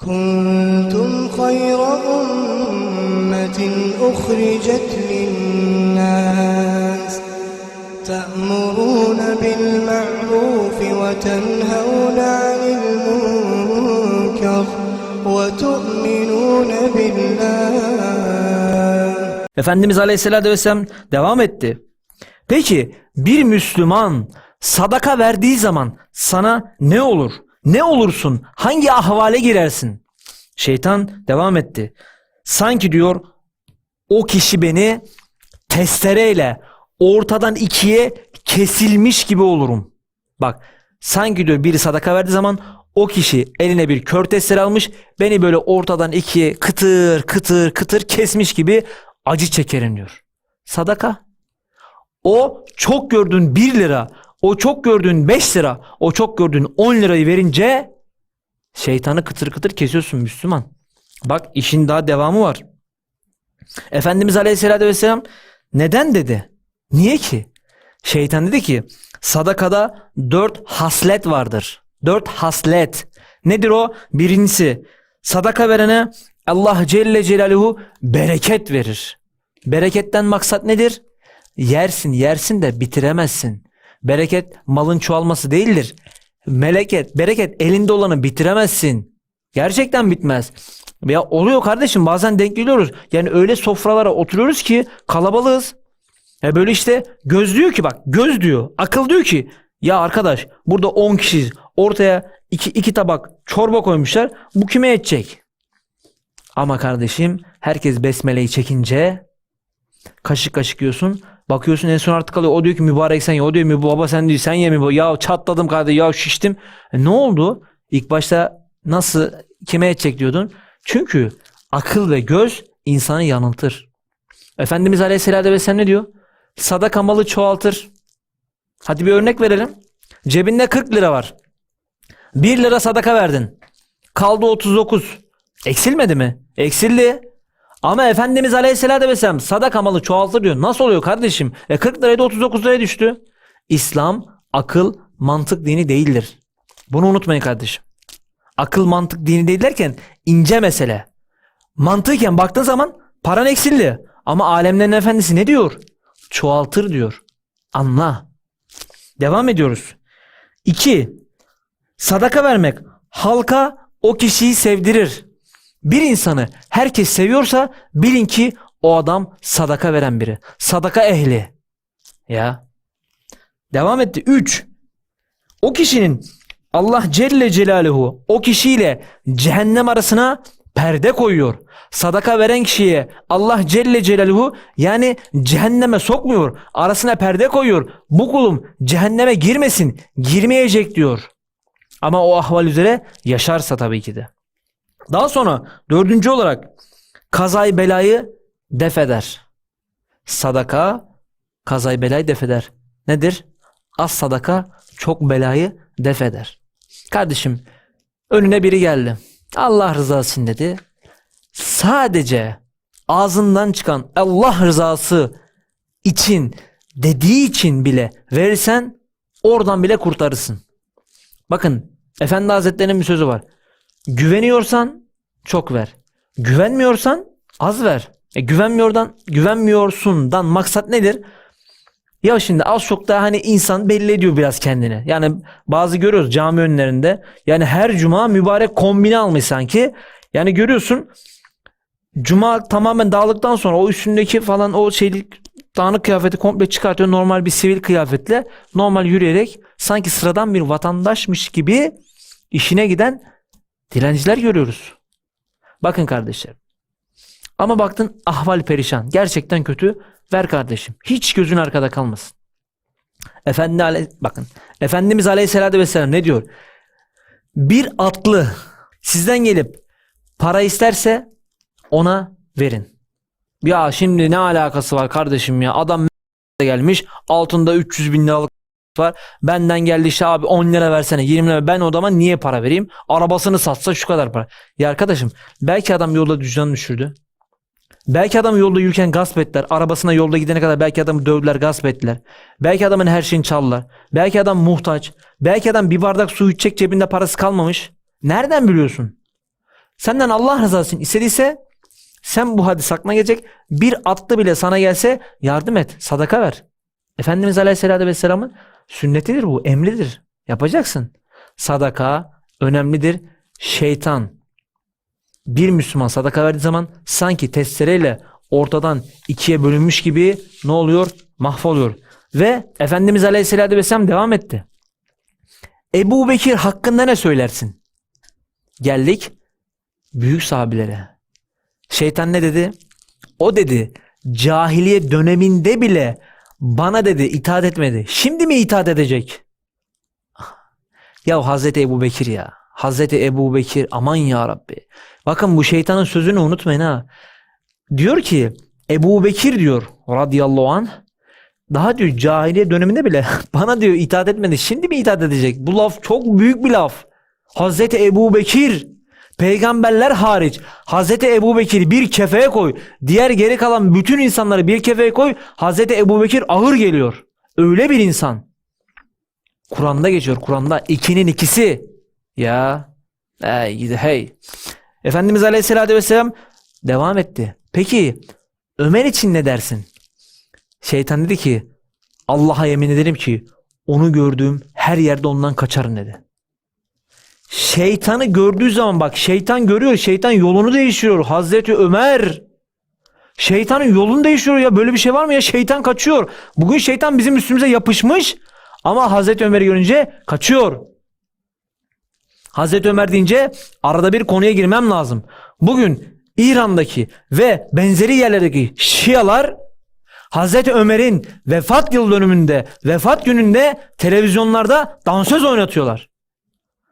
كنتم خير أمة أخرجت للناس تأمرون بالمعروف وتنهون عن المنكر وتؤمنون بالله Efendimiz Aleyhisselatü Vesselam devam etti. Peki bir Müslüman sadaka verdiği zaman sana ne olur? Ne olursun? Hangi ahvale girersin? Şeytan devam etti. Sanki diyor o kişi beni testereyle ortadan ikiye kesilmiş gibi olurum. Bak sanki diyor biri sadaka verdiği zaman o kişi eline bir kör testere almış beni böyle ortadan ikiye kıtır kıtır kıtır kesmiş gibi acı çekerim diyor. Sadaka. O çok gördüğün 1 lira, o çok gördüğün 5 lira, o çok gördüğün 10 lirayı verince şeytanı kıtır kıtır kesiyorsun Müslüman. Bak işin daha devamı var. Efendimiz Aleyhisselatü Vesselam neden dedi? Niye ki? Şeytan dedi ki sadakada dört haslet vardır. Dört haslet. Nedir o? Birincisi sadaka verene Allah Celle Celaluhu bereket verir. Bereketten maksat nedir? Yersin yersin de bitiremezsin. Bereket malın çoğalması değildir. Meleket, bereket elinde olanı bitiremezsin. Gerçekten bitmez. Ya oluyor kardeşim bazen denk geliyoruz. Yani öyle sofralara oturuyoruz ki kalabalığız. Ya böyle işte göz diyor ki bak göz diyor. Akıl diyor ki ya arkadaş burada 10 kişiyiz. Ortaya iki, iki tabak çorba koymuşlar. Bu kime yetecek? Ama kardeşim herkes besmeleyi çekince kaşık kaşık yiyorsun. Bakıyorsun en son artık kalıyor. O diyor ki mübarek sen ye. O diyor mi baba sen diyor sen ye mi? Ya çatladım kardeşim ya şiştim. E, ne oldu? İlk başta nasıl kime yetecek diyordun? Çünkü akıl ve göz insanı yanıltır. Efendimiz Aleyhisselatü Vesselam ne diyor? Sadaka malı çoğaltır. Hadi bir örnek verelim. Cebinde 40 lira var. 1 lira sadaka verdin. Kaldı 39. Eksilmedi mi? Eksildi. Ama Efendimiz Aleyhisselatü Vesselam sadaka malı çoğaltır diyor. Nasıl oluyor kardeşim? E 40 liraydı 39 liraya düştü. İslam akıl mantık dini değildir. Bunu unutmayın kardeşim. Akıl mantık dini değil derken ince mesele. Mantıken baktığın zaman paran eksildi. Ama alemlerin efendisi ne diyor? Çoğaltır diyor. Anla. Devam ediyoruz. 2. Sadaka vermek halka o kişiyi sevdirir. Bir insanı herkes seviyorsa bilin ki o adam sadaka veren biri. Sadaka ehli. Ya. Devam etti. 3. O kişinin Allah Celle Celaluhu o kişiyle cehennem arasına perde koyuyor. Sadaka veren kişiye Allah Celle Celaluhu yani cehenneme sokmuyor. Arasına perde koyuyor. Bu kulum cehenneme girmesin. Girmeyecek diyor. Ama o ahval üzere yaşarsa tabii ki de. Daha sonra dördüncü olarak kazayı belayı def eder. Sadaka kazayı belayı def eder. Nedir? Az sadaka çok belayı def eder. Kardeşim önüne biri geldi. Allah rızası için dedi. Sadece ağzından çıkan Allah rızası için dediği için bile verirsen oradan bile kurtarırsın. Bakın Efendi Hazretleri'nin bir sözü var. Güveniyorsan çok ver. Güvenmiyorsan az ver. E güvenmiyordan, güvenmiyorsundan maksat nedir? Ya şimdi az çok da hani insan belli ediyor biraz kendini. Yani bazı görüyoruz cami önlerinde. Yani her cuma mübarek kombine almış sanki. Yani görüyorsun cuma tamamen dağıldıktan sonra o üstündeki falan o şeylik dağınık kıyafeti komple çıkartıyor. Normal bir sivil kıyafetle normal yürüyerek sanki sıradan bir vatandaşmış gibi işine giden dilenciler görüyoruz. Bakın kardeşler. Ama baktın ahval perişan. Gerçekten kötü. Ver kardeşim. Hiç gözün arkada kalmasın. Efendi ale bakın. Efendimiz Aleyhisselatü Vesselam ne diyor? Bir atlı sizden gelip para isterse ona verin. Ya şimdi ne alakası var kardeşim ya? Adam gelmiş altında 300 bin liralık var. Benden geldi işte abi 10 lira versene 20 lira ben o adama niye para vereyim? Arabasını satsa şu kadar para. Ya arkadaşım belki adam yolda cüzdanını düşürdü. Belki adam yolda yürürken gasp ettiler. Arabasına yolda gidene kadar belki adamı dövdüler, gasp ettiler. Belki adamın her şeyini çaldılar. Belki adam muhtaç. Belki adam bir bardak su içecek cebinde parası kalmamış. Nereden biliyorsun? Senden Allah rızası için istediyse sen bu hadis aklına gelecek. Bir atlı bile sana gelse yardım et. Sadaka ver. Efendimiz Aleyhisselatü Vesselam'ın sünnetidir bu. Emridir. Yapacaksın. Sadaka önemlidir. Şeytan bir Müslüman sadaka verdiği zaman sanki testereyle ortadan ikiye bölünmüş gibi ne oluyor? Mahvoluyor. Ve Efendimiz Aleyhisselatü Vesselam devam etti. Ebu Bekir hakkında ne söylersin? Geldik büyük sahabilere. Şeytan ne dedi? O dedi cahiliye döneminde bile bana dedi itaat etmedi. Şimdi mi itaat edecek? Ya Hazreti Ebu Bekir ya. Hazreti Ebu Bekir aman ya Rabbi. Bakın bu şeytanın sözünü unutmayın ha. Diyor ki Ebu Bekir diyor radıyallahu anh daha diyor cahiliye döneminde bile bana diyor itaat etmedi. Şimdi mi itaat edecek? Bu laf çok büyük bir laf. Hazreti Ebu Bekir peygamberler hariç Hazreti Ebu Bekir'i bir kefeye koy. Diğer geri kalan bütün insanları bir kefeye koy. Hazreti Ebu Bekir ağır geliyor. Öyle bir insan. Kur'an'da geçiyor. Kur'an'da ikinin ikisi. Ya. Hey, gidi hey. Efendimiz Aleyhisselatü Vesselam devam etti. Peki Ömer için ne dersin? Şeytan dedi ki Allah'a yemin ederim ki onu gördüğüm her yerde ondan kaçarım dedi. Şeytanı gördüğü zaman bak şeytan görüyor. Şeytan yolunu değiştiriyor. Hazreti Ömer şeytanın yolunu değiştiriyor ya. Böyle bir şey var mı ya? Şeytan kaçıyor. Bugün şeytan bizim üstümüze yapışmış ama Hazreti Ömer'i görünce kaçıyor. Hazreti Ömer deyince arada bir konuya girmem lazım. Bugün İran'daki ve benzeri yerlerdeki Şialar Hazreti Ömer'in vefat yıl dönümünde, vefat gününde televizyonlarda dansöz oynatıyorlar.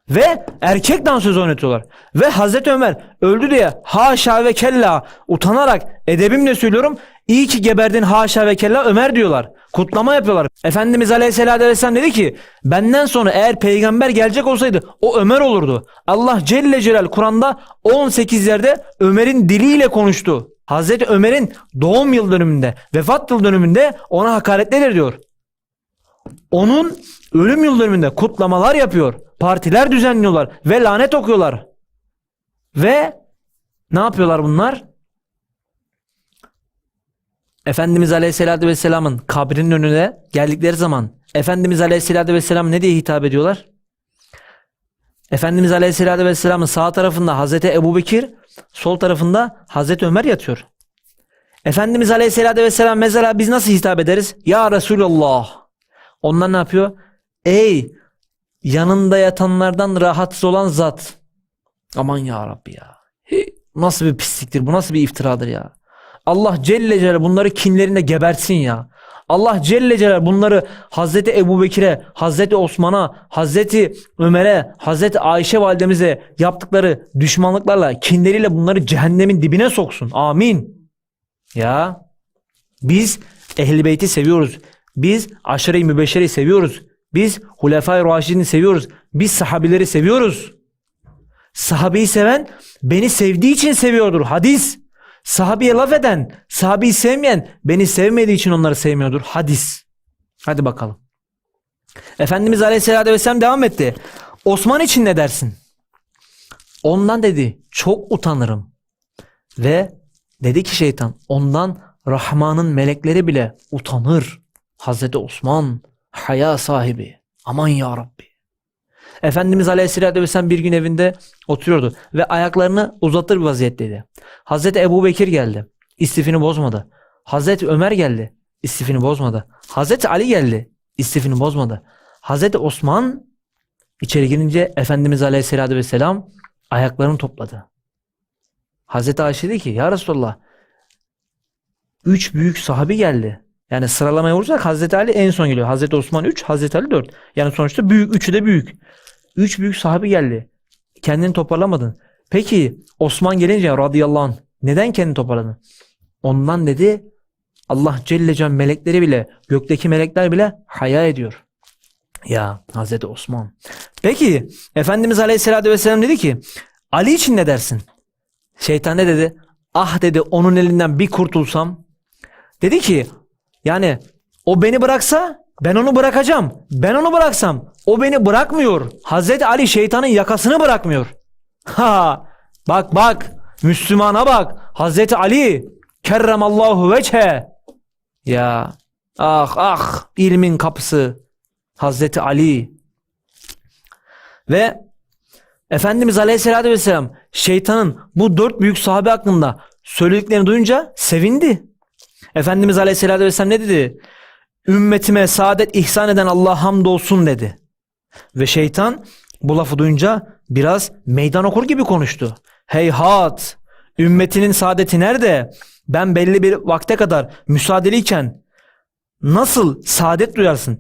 Ve erkek dansöz oynatıyorlar. Ve Hazreti Ömer öldü diye haşa ve kella utanarak edebimle söylüyorum. İyi ki geberdin haşa ve kella Ömer diyorlar. Kutlama yapıyorlar. Efendimiz Aleyhisselatü Vesselam dedi ki benden sonra eğer peygamber gelecek olsaydı o Ömer olurdu. Allah Celle Celal Kur'an'da 18 yerde Ömer'in diliyle konuştu. Hazreti Ömer'in doğum yıl dönümünde, vefat yıl dönümünde ona hakaretler diyor. Onun ölüm yıl dönümünde kutlamalar yapıyor. Partiler düzenliyorlar ve lanet okuyorlar. Ve ne yapıyorlar bunlar? Efendimiz Aleyhisselatü Vesselam'ın kabrinin önüne geldikleri zaman Efendimiz Aleyhisselatü Vesselam ne diye hitap ediyorlar? Efendimiz Aleyhisselatü Vesselam'ın sağ tarafında Hazreti Ebu Bekir, sol tarafında Hazreti Ömer yatıyor. Efendimiz Aleyhisselatü Vesselam mesela biz nasıl hitap ederiz? Ya Resulallah. Onlar ne yapıyor? Ey yanında yatanlardan rahatsız olan zat. Aman ya Rabbi ya. Nasıl bir pisliktir bu nasıl bir iftiradır ya. Allah Celle Celle bunları kinlerinde gebersin ya. Allah Celle Celle bunları Hazreti Ebu Bekir'e, Hazreti Osman'a, Hazreti Ömer'e, Hazreti Ayşe validemize yaptıkları düşmanlıklarla, kinleriyle bunları cehennemin dibine soksun. Amin. Ya biz Ehl-i Beyt'i seviyoruz. Biz Aşere-i Mübeşşere'yi seviyoruz. Biz Hulefai Raşidin'i seviyoruz. Biz sahabileri seviyoruz. Sahabeyi seven beni sevdiği için seviyordur. Hadis. Sahabeye laf eden, sahabeyi sevmeyen beni sevmediği için onları sevmiyordur. Hadis. Hadi bakalım. Efendimiz Aleyhisselatü Vesselam devam etti. Osman için ne dersin? Ondan dedi çok utanırım. Ve dedi ki şeytan ondan Rahman'ın melekleri bile utanır. Hazreti Osman haya sahibi. Aman ya Rabbi. Efendimiz Aleyhisselatü Vesselam bir gün evinde oturuyordu ve ayaklarını uzatır bir vaziyetteydi. Hazreti Ebu Bekir geldi. İstifini bozmadı. Hazreti Ömer geldi. İstifini bozmadı. Hazreti Ali geldi. İstifini bozmadı. Hazreti Osman içeri girince Efendimiz Aleyhisselatü Vesselam ayaklarını topladı. Hazreti Ayşe dedi ki ya Resulallah üç büyük sahabi geldi. Yani sıralamaya vurursak Hazreti Ali en son geliyor. Hazreti Osman 3, Hazreti Ali 4. Yani sonuçta büyük, üçü de büyük. Üç büyük sahabi geldi. Kendini toparlamadın. Peki Osman gelince radıyallahu anh neden kendini toparladın? Ondan dedi Allah Celle Can melekleri bile gökteki melekler bile haya ediyor. Ya Hazreti Osman. Peki Efendimiz Aleyhisselatü Vesselam dedi ki Ali için ne dersin? Şeytan ne dedi? Ah dedi onun elinden bir kurtulsam. Dedi ki yani o beni bıraksa ben onu bırakacağım. Ben onu bıraksam o beni bırakmıyor. Hazreti Ali şeytanın yakasını bırakmıyor. Ha Bak bak. Müslümana bak. Hazreti Ali kerremallahu veçhe. Ya ah ah ilmin kapısı. Hazreti Ali. Ve Efendimiz Aleyhisselatü Vesselam şeytanın bu dört büyük sahabe hakkında söylediklerini duyunca sevindi. Efendimiz Aleyhisselatü Vesselam ne dedi? Ümmetime saadet ihsan eden Allah hamdolsun dedi. Ve şeytan bu lafı duyunca biraz meydan okur gibi konuştu. Heyhat! Ümmetinin saadeti nerede? Ben belli bir vakte kadar müsaadeliyken nasıl saadet duyarsın?